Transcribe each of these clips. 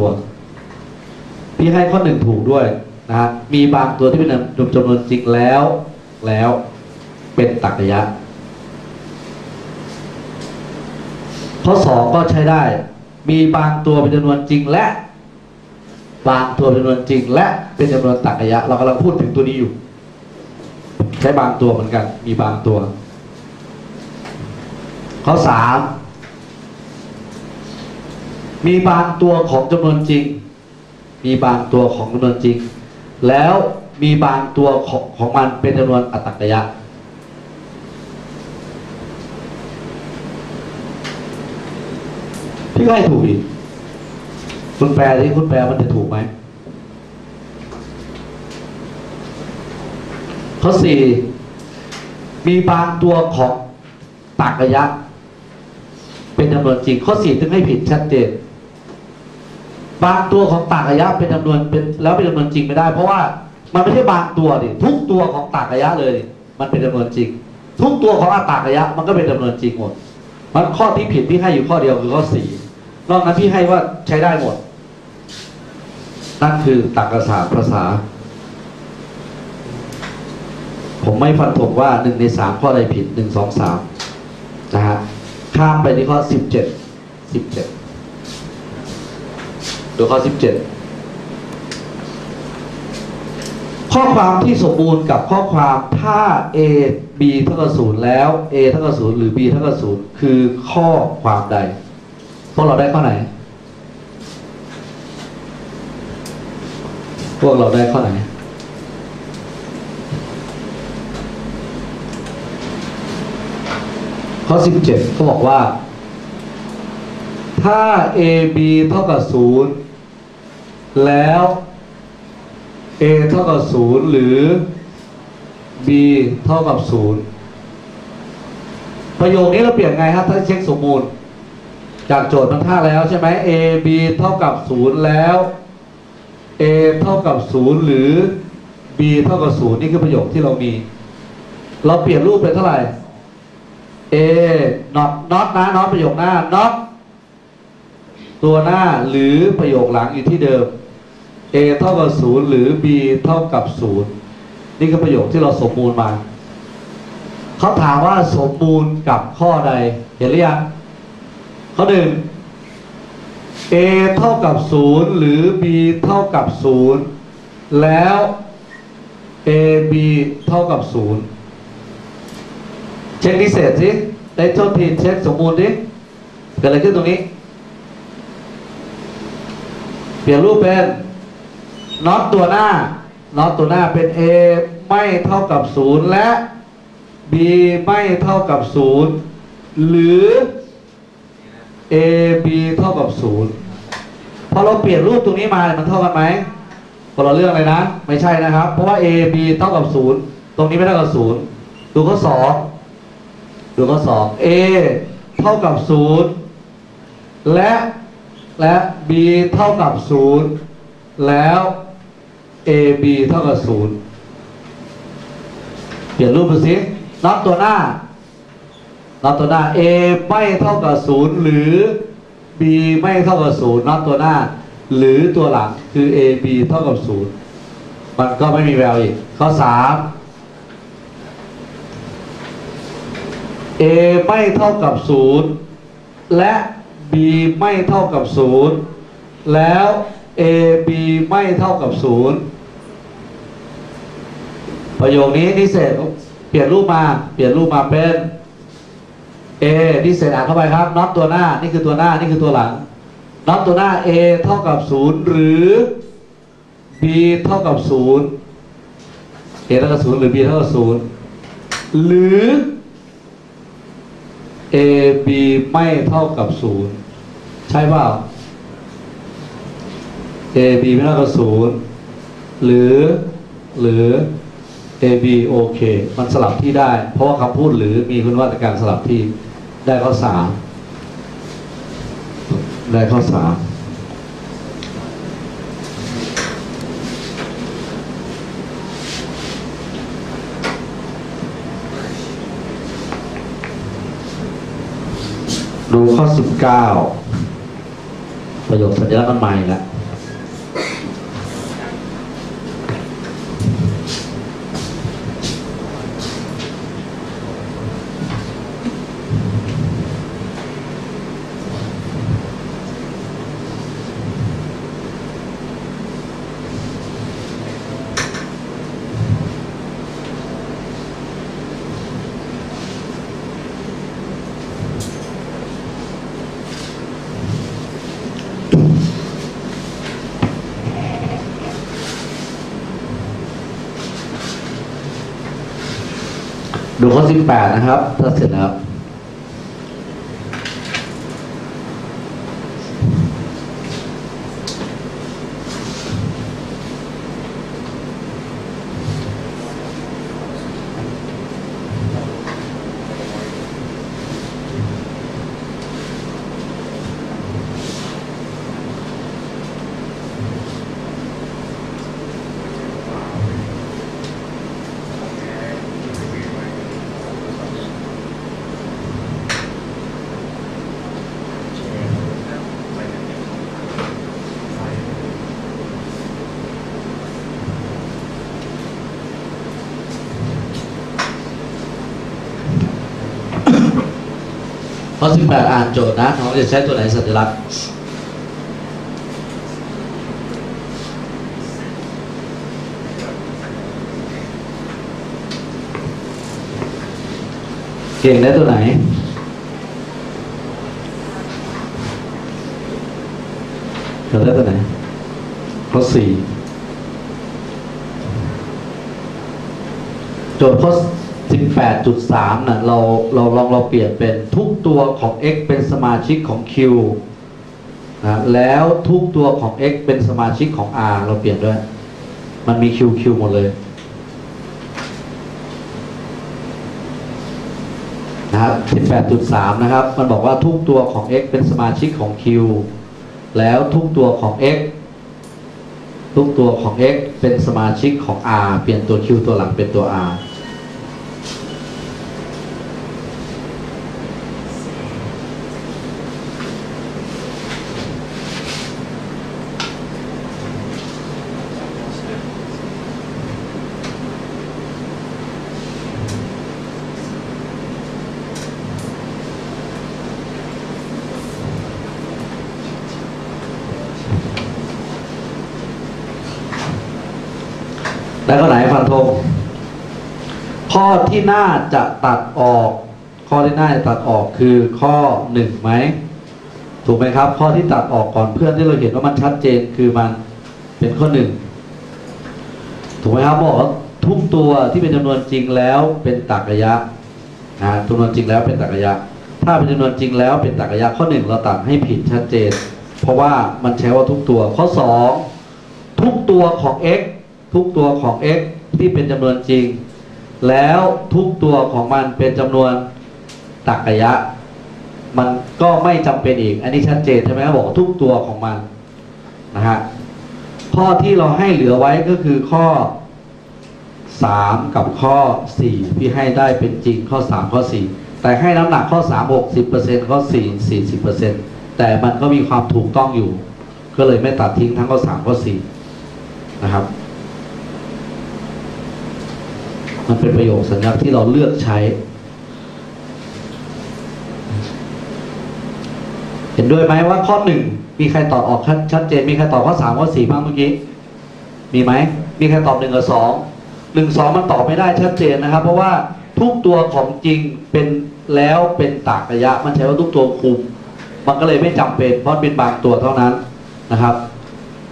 ตัว พี่ให้ข้อหนึ่งถูกด้วยนะฮะมีบางตัวที่เป็นจำนวนจริงแล้วแล้วเป็นตักกะยะ ข้อสองก็ใช้ได้ มีบางตัวเป็นจำนวนจริงและ บางตัวเป็นจำนวนจริง และเป็นจำนวนตักกะยะ เรากำลังพูดถึงตัวนี้อยู่ ใช้บางตัวเหมือนกัน มีบางตัว ข้อสาม มีบางตัวของจำนวนจริง มีบางตัวของจำนวนจริง แล้วมีบางตัวของของมันเป็นจำนวนอัตตกยะ พี่ก็ให้ถูกอีกคุณแปลที่คุณแปลมันจะถูกไหมข้อสี่มีบางตัวของตักกยะ เป็นจำนวนจริงข้อสี่ถึงให้ผิดชัดเจน บางตัวของตากระยะเป็นจำนวนเป็นแล้วเป็นจำนวนจริงไม่ได้ เพราะว่ามันไม่ใช่บางตัวดิทุกตัวของตากระยะเลยมันเป็นจำนวนจริง ทุกตัวของอาตากระยะมันก็เป็นจำนวนจริงหมดมันข้อที่ผิดพี่ให้อยู่ข้อเดียวคือข้อสี่นอกนั้นพี่ให้ว่าใช้ได้หมด นั่นคือตรรกศาสตร์ภาษา ผมไม่ฟันธงว่าหนึ่งในสามข้อใดผิดหนึ่งสองสามนะฮะข้ามไปที่ข้อสิบเจ็ดสิบเจ็ด ดูข้อ 17 ข้อความที่สมบูรณ์กับข้อความถ้า a b เท่ากับศูนย์แล้ว a เท่ากับศูนย์หรือ b เท่ากับศูนย์คือข้อความใด พวกเราได้ข้อไหน พวกเราได้ข้อไหนข้อ 17 เขาบอกว่า ถ้า a b เท่ากับศูนย์ แล้ว a เท่ากับศูนย์หรือ b เท่ากับศูนย์ประโยคนี้เราเปลี่ยนไงครับถ้าเช็คสมมูล จากโจทย์มันท่าแล้วใช่ไหม a b เท่ากับศูนย์แล้ว a เท่ากับศูนย์หรือ b เท่ากับศูนย์นี่คือประโยคที่เรามี เราเปลี่ยนรูปเป็นเท่าไหร่ a not not นะ not ประโยคหน้า not ตัวหน้าหรือประโยคหลังอยู่ที่เดิม a เท่ากับศูนย์หรือ b เท่ากับศูนย์นี่คือประโยคที่เราสมมูลมาเขาถามว่าสมมูลกับข้อใด เห็นหรือยังข้อหนึ่ง a เท่ากับศูนย์หรือ b เท่ากับศูนย์แล้ว a b เท่ากับศูนย์เช็คดิเศษสิได้โทษทีเช็คสมมูลดิเกิดอะไรขึ้นตรงนี้ เปลี่ยนรูปเป็น น็อตตัวหน้าน็อตตัวหน้าเป็น A ไม่เท่ากับศูนย์และ B ไม่เท่ากับศูนย์หรือ A B เท่ากับศูนย์พอเราเปลี่ยนรูปตรงนี้มามันเท่ากันไหมคนละเรื่องเลยนะ ไม่ใช่นะครับ เพราะว่า A B เท่ากับศูนย์ตรงนี้ไม่เท่ากับศูนย์ดูข้อสองดูข้อสอง A เท่ากับศูนย์และและ b เท่ากับศูนย์แล้ว a b เท่ากับศูนย์เปลี่ยนรูปดูสินับตัวหน้านับตัวหน้า a ไม่เท่ากับศูนย์หรือ b ไม่เท่ากับศูนย์นับตัวหน้า หรือตัวหลังคือ a b เท่ากับศูนย์มันก็ไม่มีแววอีกข้อสาม a ไม่เท่ากับศูนย์และ b ไม่เท่ากับศูนย์แล้ว a b ไม่เท่ากับศูนย์ ประโยคนี้นิเศษเปลี่ยนรูปมาเปลี่ยนรูปมาเป็น a นิเศษอ่านเข้าไปครับน็อตตัวหน้า นี่คือตัวหน้า นี่คือตัวหลังน็อตตัวหน้า a เท่ากับศูนย์หรือ b เท่ากับศูนย์ a เท่ากับศูนย์หรือ b เท่ากับศูนย์หรือ a b ไม่เท่ากับศูนย์ใช่เปล่า a b ไม่เท่ากับศูนย์หรือหรือ a b โอเคมันสลับที่ได้ เพราะว่าคำพูดหรือมีคุณวัตการสลับที่ได้ข้อสามได้ข้อสามดูข้อสิบเก้าประโยคสัญลักษณ์มันใหม่ละ ดูข้อสิบแปดนะครับถ้าเสร็จแล้ว ข้อสิบแปดอ่านโจทย์นะน้องจะใช้ตัวไหนสัญลักษณ์เก่งได้ตัวไหน เราได้ตัวไหนข้อสี่โจทย์ข้อ 18.3นะเราเราลองเราเปลี่ยนเป็นทุกตัวของ x เป็นสมาชิกของ q นะแล้วทุกตัวของ x เป็นสมาชิกของ r เราเปลี่ยนด้วย มันมี q q หมดเลยนะครับ18.3 นะครับ มันบอกว่าทุกตัวของ x เป็นสมาชิกของ q แล้วทุกตัวของ x ทุกตัวของ x เป็นสมาชิกของ r เปลี่ยนตัว q ตัวหลังเป็นตัว r แล้วก็ไหนฟันธง ข้อที่น่าจะตัดออก ข้อที่น่าจะตัดออกคือข้อหนึ่งไหมถูกไหมครับ ข้อที่ตัดออกก่อนเพื่อนที่เราเห็นว่ามันชัดเจนคือมันเป็นข้อหนึ่งถูกไหมครับบอกว่าทุกตัวที่เป็นจำนวนจริงแล้วเป็นตรรกะนะจำนวนจริงแล้วเป็นตรรกะถ้าเป็นจำนวนจริงแล้วเป็นตรรกะข้อหนึ่งเราตัดให้ผิดชัดเจน เพราะว่ามันใช้ว่าทุกตัวข้อสองทุกตัวของ x ทุกตัวของ x ที่เป็นจำนวนจริง แล้วทุกตัวของมันเป็นจำนวนตรรกะมันก็ไม่จำเป็นอีก อันนี้ชัดเจนใช่ไหมครับบอกทุกตัวของมันนะฮะข้อที่เราให้เหลือไว้ก็คือข้อ 3 กับข้อ 4 ที่ให้ได้เป็นจริงข้อ 3 ข้อ 4 แต่ให้น้ำหนักข้อ 3 60%ข้อ 4 40%แต่มันก็มีความถูกต้องอยู่ ก็เลยไม่ตัดทิ้งทั้งข้อ 3 ข้อ 4 นะครับ มันเป็นประโยคสัญลักษณ์ที่เราเลือกใช้ เห็นด้วยไหมว่าข้อหนึ่งมีใครตอบออกชัดชัดเจน มีใครตอบข้อสามข้อสี่บ้างเมื่อกี้ มีไหม มีใครตอบหนึ่งกับสองหนึ่งสองมันตอบไม่ได้ชัดเจนนะครับ เพราะว่าทุกตัวของจริงเป็นแล้วเป็นตากระยะ มันใช้ว่าทุกตัวคุม มันก็เลยไม่จำเป็นเพราะเป็นบางตัวเท่านั้นนะครับ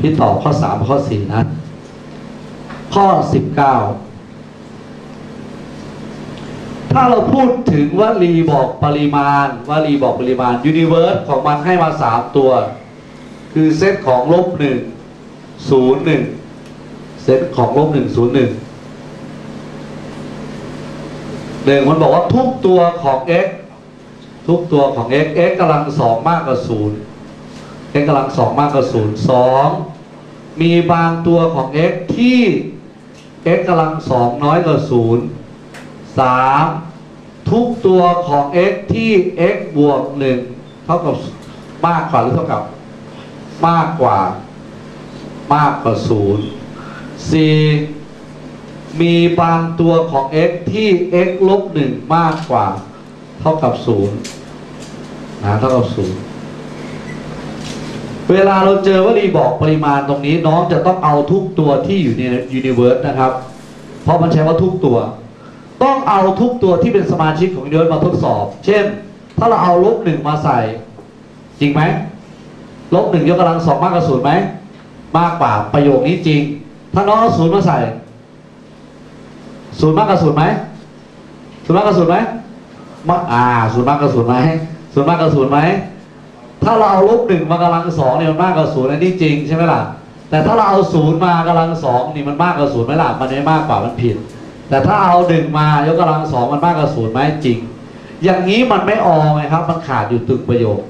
พี่ตอบข้อสามข้อสี่นะ ข้อสิบเก้า ถ้าเราพูดถึงวลีบอกปริมาณวลีบอกปริมาณยูนิเวิร์สของมันให้มาสามตัว คือเซตของลบหนึ่งศูนย์หนึ่งเซตของลบหนึ่งศูนย์หนึ่งหนึ่งมันบอกว่าทุกตัวของ x ทุกตัวของ x x กำลังสองมากกว่าศูนย์ x กำลังสองมากกว่าศูนย์สองมีบางตัวของ x ที่ x กำลังสองน้อยกว่าศูนย์ สามทุกตัวของ x ที่ x บวกหนึ่งเท่ากับมากกว่าหรือเท่ากับ มากกว่า มากกว่าศูนย์สี่มีบางตัวของ x ที่ x ลบหนึ่งมากกว่า เท่ากับศูนย์นะ เท่ากับศูนย์เวลาเราเจอวลีบอกปริมาณตรงนี้น้องจะต้องเอาทุกตัวที่อยู่ในยูนิเวิร์สนะครับ เพราะมันใช้ว่าทุกตัว ต้องเอาทุกตัวที่เป็นสมาชิกของยูนิเวิร์มาทดสอบ เช่น ถ้าเราเอาลบหนึ่งมาใส่ จริงไหมลบหนึ่งยกกำลังสองมากกว่าศูนย์ไหมมากกว่าประโยคนี้จริง ถ้าน้องเอาศูนย์มาใส่ศูนย์มากกว่าศูนย์ไหมศูนย์มากกว่าศูนย์ไหมมาอ่าศูนย์มากกว่าศูนย์ไหมศูนย์มากกว่าศูนย์ไหมถ้าเราเอาลบหนึ่งมากำลังสองเนี่ยมันมากกว่าศูนย์อันนี้จริงใช่ไหมล่ะแต่ถ้าเราเอาศูนย์มากำลังสองนี่มันมากกว่าศูนย์ไหมล่ะมันไม่มากกว่ามันผิด แต่ถ้าเอาหนึ่งมายกกำลังสองมันมากกว่าศูนย์ไหมจริง อย่างนี้มันไม่ออไงครับ มันขาดอยู่ตึกประโยค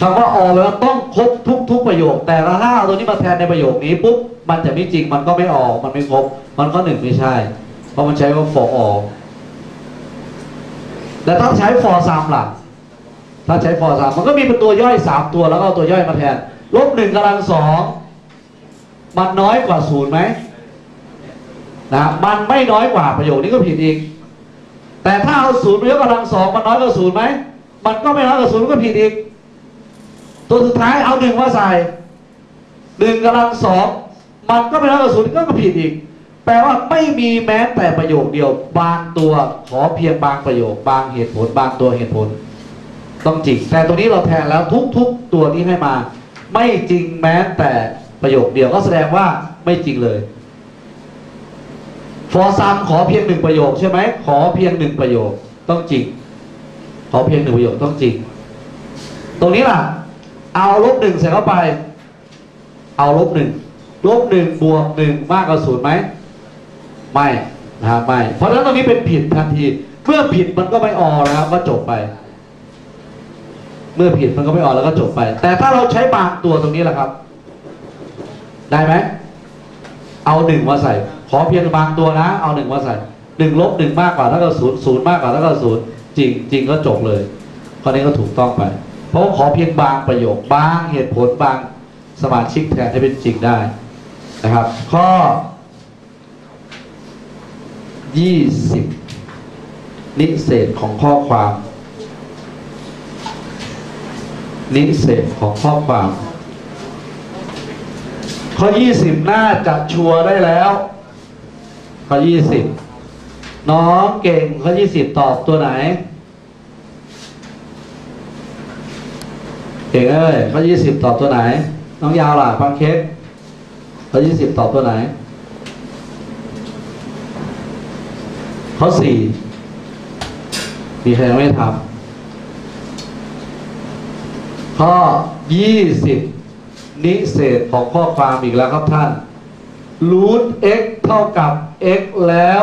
คำว่าออแปลว่าต้องครบทุกทุกประโยค แต่ถ้าเอาตัวนี้มาแทนในประโยคนี้ปุ๊บมันจะไม่จริงมันก็ไม่ออกมันไม่ครบ มันก็หนึ่งไม่ใช่ เพราะมันใช้ว่า for all แต่ถ้าใช้ for sum ล่ะถ้าใช้ for sum มันก็มีเป็นตัวย่อยสามตัวแล้วก็เอาตัวย่อยมาแทนลบหนึ่งกำลังสองมันน้อยกว่าศูนย์ไหม นะมันไม่น้อยกว่าประโยคนี้ก็ผิดอีก แต่ถ้าเอาศูนย์ไปยกกำลังสองมันน้อยกว่าศูนย์ไหมมันก็ไม่น้อยกว่าศูนย์ก็ผิดอีก ตัวสุดท้ายเอาหนึ่งมาใส่หนึ่งกำลังสองมันก็ไม่น้อยกว่าศูนย์ก็ผิดอีก แปลว่าไม่มีแม้แต่ประโยคเดียว บางตัวขอเพียงบางประโยค บางเหตุผล บางตัวเหตุผล ต้องจริงแต่ตัวนี้เราแทนแล้วทุกๆตัวที่ให้มา ไม่จริงแม้แต่ประโยคเดียวก็แสดงว่าไม่จริงเลย ฟอร์ซัมขอเพียงหนึ่งประโยคใช่ไหมขอเพียงหนึ่งประโยคต้องจริง ขอเพียงหนึ่งประโยคต้องจริง ตรงนี้ล่ะ เอาลบหนึ่งใส่เข้าไป เอาลบหนึ่งลบหนึ่งบวกหนึ่งมากกว่าศูนย์ไหมไม่นะครับไม่ เพราะฉะนั้นตรงนี้เป็นผิดทันที เมื่อผิดมันก็ไม่ออนะครับก็จบไป เมื่อผิดมันก็ไม่ออกแล้วก็จบไป แต่ถ้าเราใช้บางตัวตรงนี้แหละครับ ได้ไหม เอาหนึ่งมาใส่ ขอเพียงบางตัวนะ เอาหนึ่งมาใส่หนึ่งลบหนึ่งมากกว่าเท่ากับศูนย์ศูนย์มากกว่าเท่ากับศูนย์จริงจริงก็จบเลยข้อนี้ก็ถูกต้องไป เพราะขอเพียงบางประโยคบางเหตุผลบางสมาชิกแทนให้เป็นจริงได้นะครับ ข้อยี่สิบนิเศษของข้อความ นิเศษของข้อความ ข้อ 20 น่าจะชัวร์ได้แล้ว ข้อ20น้องเก่งข้อ20ตอบตัวไหน เก่งเอ้ยข้อ20ตอบตัวไหน น้องยาวล่ะฟังเค้กข้อ20ตอบตัวไหน ข้อ4มีใครยังไม่ทำข้อ20นิเศษของข้อความอีกแล้วครับท่าน รูท x เท่ากับ x แล้ว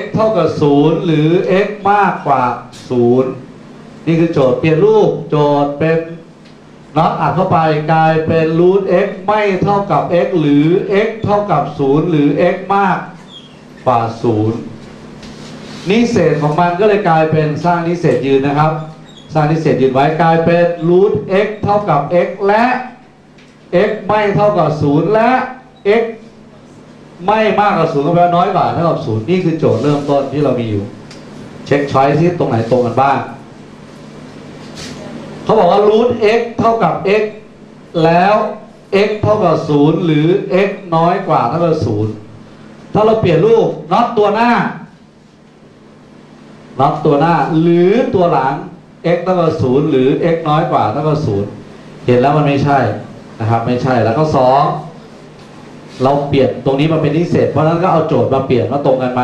x เท่ากับ 0 หรือ x มากกว่า 0 นี่คือโจทย์เปลี่ยนรูปโจทย์เป็นน็อตอัดเข้าไปกลายเป็นรูท x ไม่เท่ากับ x หรือ x เท่ากับ 0 หรือ x มากกว่า 0 นิเศษของมันก็เลยกลายเป็นสร้างนิเศษยืนนะครับ สร้างนิเศษยืนไว้กลายเป็นรูท x เท่ากับ x และ x ไม่เท่ากับ 0 และ x ไม่มากกว่า0ก็แปลว่าน้อยกว่าเท่ากับ0นี่คือโจทย์เริ่มต้นที่เรามีอยู่ เช็คช้อยที่ตรงไหนตรงกันบ้างเขาบอกว่ารูท x เท่ากับ x แล้ว x เท่ากับ0หรือ x น้อยกว่าเท่ากับ0ถ้าเราเปลี่ยนรูปน็อตตัวหน้าน็อตตัวหน้า หรือตัวหลัง x เท่ากับ0หรือ x น้อยกว่าเท่ากับ0เห็นแล้วมันไม่ใช่นะครับ ไม่ใช่แล้วก็สอง เราเปลี่ยนตรงนี้มาเป็นนิเศษเพราะฉะนั้นก็เอาโจทย์มาเปลี่ยนว่าตรงกันไหม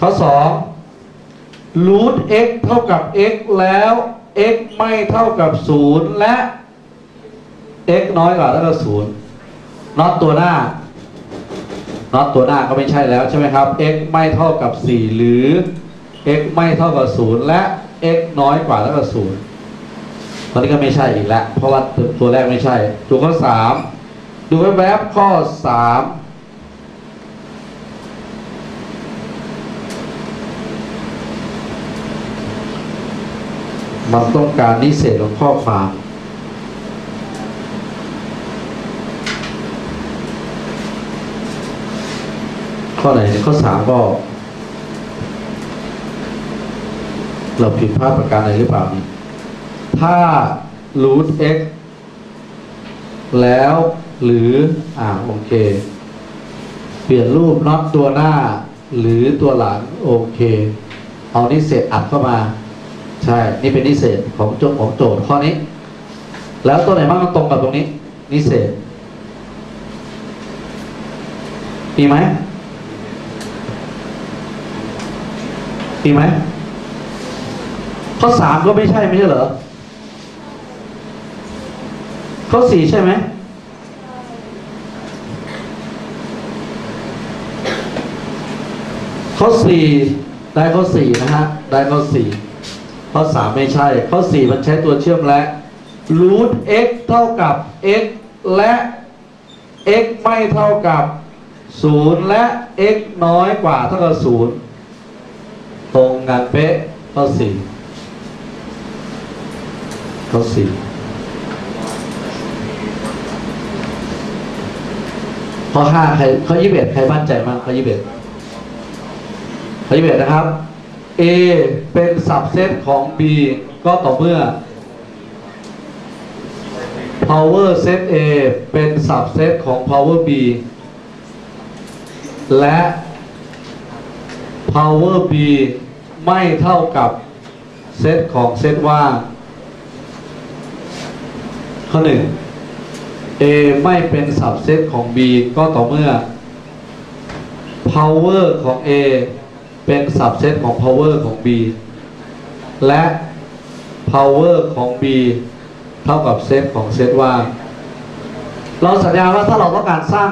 ข้อสองรูท x เท่ากับ x แล้ว x ไม่เท่ากับ 0 และ x น้อยกว่าเท่ากับ0น็อตตัวหน้าน็อตตัวหน้าก็ไม่ใช่แล้วใช่ไหมครับ x ไม่เท่ากับ 4 หรือ x ไม่เท่ากับ 0 และ x น้อยกว่าเท่ากับ0ตอนนี้ก็ไม่ใช่อีกแล้ว เพราะว่าตัวแรกไม่ใช่ ตัวข้อ3 ดูแวบๆข้อสามมันต้องการนิเศษของข้อความข้อไหนข้อสามก็เราผิดพลาดประการอะไรหรือเปล่านี่ถ้า root x แล้ว หรืออ่าโอเค เปลี่ยนรูปน็อตตัวหน้า หรือตัวหลังโอเค เอานิเศษอัดเข้ามา ใช่ นี่เป็นนิเศษของโจของโจทย์ข้อนี้ แล้วตัวไหนบ้างมันตรงกับตรงนี้ นิเศษมีไหมมีไหมข้อสามก็ไม่ใช่ไม่ใช่เหรอข้อสี่ใช่ไหม ข้อสี่ได้ข้อสี่นะฮะได้ข้อสี่ข้อสามไม่ใช่ ข้อสี่มันใช้ตัวเชื่อมและ root x เท่ากับ x และ x ไม่เท่ากับศูนย์และ x น้อยกว่าเท่ากับศูนย์ตรงกันเป๊ะข้อสี่ข้อสี่ข้อห้าใครข้อยี่สิบเอ็ดใครมั่นใจมากข้อยี่สิบเอ็ด ข้อยี่สิบเอ็ดนะครับ A เป็นสับเซตของ B ก็ต่อเมื่อ power set A เป็นสับเซตของ power B และ power B ไม่เท่ากับเซตของเซตว่างข้อหนึ่ง A ไม่เป็นสับเซตของ B ก็ต่อเมื่อ power ของ A เป็นสับเซตของ power ของ B และ power ของ B เท่ากับเซตของเซตว่างเราสัญญาว่าถ้าเราต้องการสร้าง